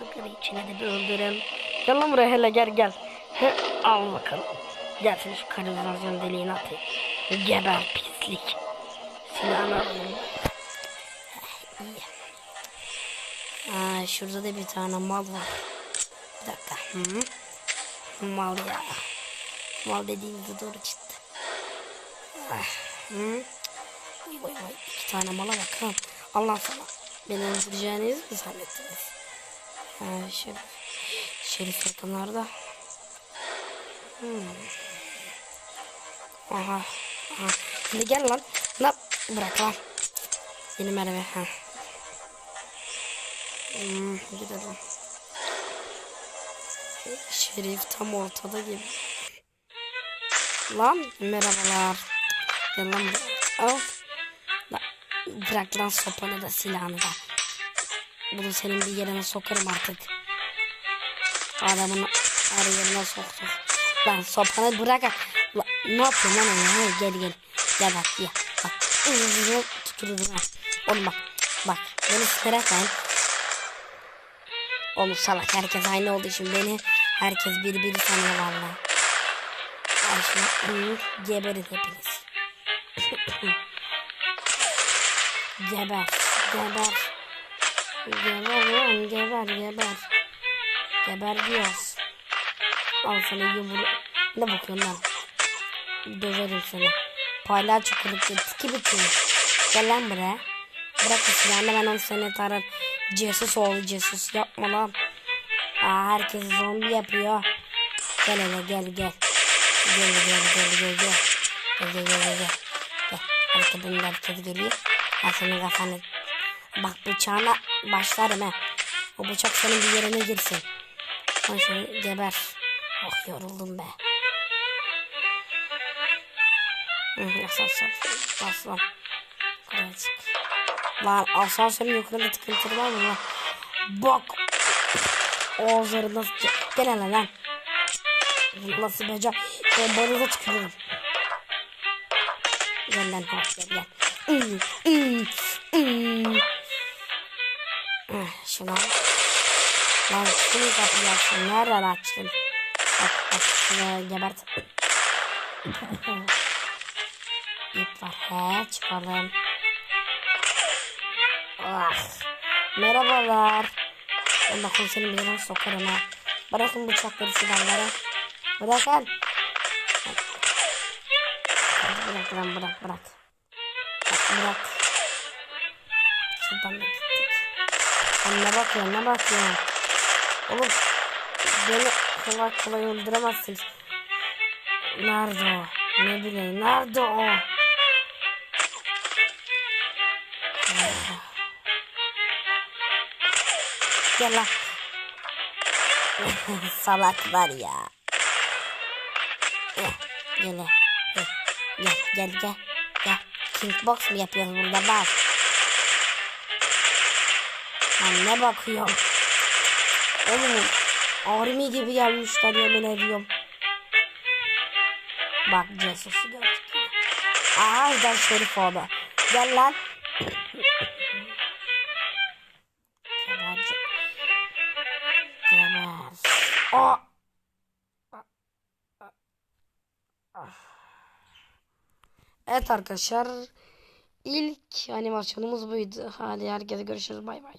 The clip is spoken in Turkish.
Sıkır içine de bir öldürelim. Gel lan buraya hele gel gel. He, al bakalım. Gel seni şu kanalizasyon deliğine atayım. Geber pislik. Silahını alayım. Aa, şurada da bir tane mal var. Bir dakika. Hı? Mal ya. Mal dediğimizde doğru çıktı. Ah, Hı? Vay. İki tane mala bak. Allah sana. Beni öldüreceğinizi mi zannettiniz? Ha, şerif. Şerif yakınlarda. Hmm. Aha. Aha. Şimdi gel lan. Lan bırak lan. Yeni merhaba. Ha. Hmm, gidelim. Şerif tam ortada gibi. Lan merhabalar. Gel lan. Al. Bırak lan sopanı da silahını da. Bunu senin bir yerine sokarım artık. Adamın her yerine soktuk. Lan sopanı bırak. Lan, ne yapıyorsun lan? Ha, Gel gel. Gel bak ya. Bak. Uzun tutururum ha. Oğlum bak. Bak. Beni sıkarken. Oğlum salak herkes aynı olduğu için beni herkes birbiri tanıyor valla. Ay şimdi hı, geberin hepiniz. geber. Geber. Geber lan geber geber. Geber diyoruz. Al sana yumru. Ne bakıyorsun lan? Döverim seni. Palyaço kılıklı tiki bitiyor. Gel lan buraya. Bırak bu silahını ben onu seni tarar. Cesus oğlu cesus yapma lan. Aa, herkes zombi yapıyor. Gel hele gel gel. Gel gel gel gel gel. Gel gel gel gel. Gel. Arkadan da herkes geliyor. Ben senin kafanı. Bak bıçağına başlarım he. O bıçak senin bir yerine girsin. Lan şunu geber. Oh yoruldum be. Asansör. Bas lan. Çık. Lan asansörün yukarıda tıkıntı var mı lan? Bak. Ağızları nasıl... Gel hele lan. Nasıl becam? Bombanıza çıkıyorum. Gel lan gel gel. Al. Lan şunu kapıyı açtın. Nereden açtın? Bak bak şunu gebert. İp var. He çıkalım. Ah. Merhabalar. Ben bakın senin bir yerine sokarım ha. Bırakın bıçakları silahları. Bırakın. Bırak lan bırak bırak. Bak, bırak. Şuradan da gittik. Sen ne bakıyorsun ne bakıyorsun? Oğlum beni kolay kolay öldüremezsin. Nerede o? Ne bileyim nerede o? Gel lan. Salaklar ya. Eh, Gel gel. Gel gel gel. Kickbox mu yapıyoruz burada bak. Lan ne bakıyorum. Oğlum army gibi gelmişler yemin ediyorum. Bak Jesus'u gördük. Aha gel Şerif oldu. Gel lan. Geber. Geber. Aa. Evet arkadaşlar ilk animasyonumuz buydu. Hadi herkese görüşürüz bay bay.